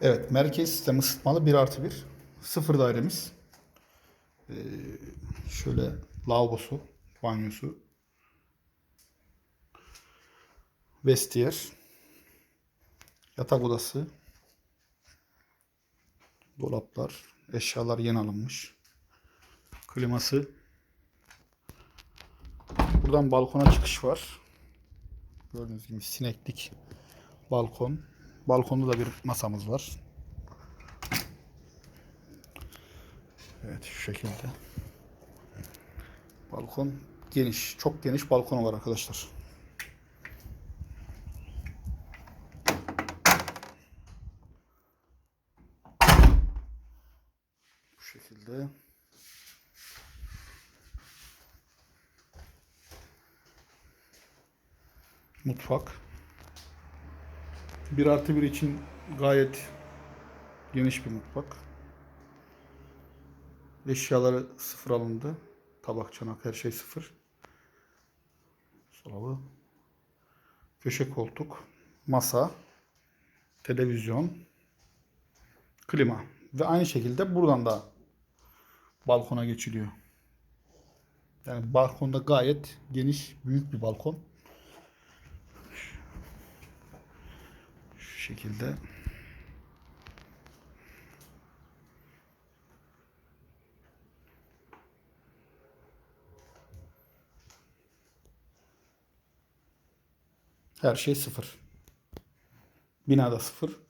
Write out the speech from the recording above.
Evet, merkez sistem ısıtmalı 1 artı 1. Sıfır dairemiz. Ee, şöyle lavabosu, banyosu. Vestiyer. Yatak odası. Dolaplar. Eşyalar yeni alınmış. Kliması. Buradan balkona çıkış var. Gördüğünüz gibi sineklik balkon. Balkonda da bir masamız var. Evet şu şekilde. Balkon geniş. Çok geniş balkonu var arkadaşlar. Bu şekilde. Mutfak. 1 artı 1 için gayet geniş bir mutfak. Eşyaları sıfır alındı. Tabak, çanak her şey sıfır. Dolabı. Köşe koltuk. Masa. Televizyon. Klima. Ve aynı şekilde buradan da balkona geçiliyor. Yani balkonda gayet geniş, büyük bir balkon. Şekilde. Her şey sıfır. Binada sıfır.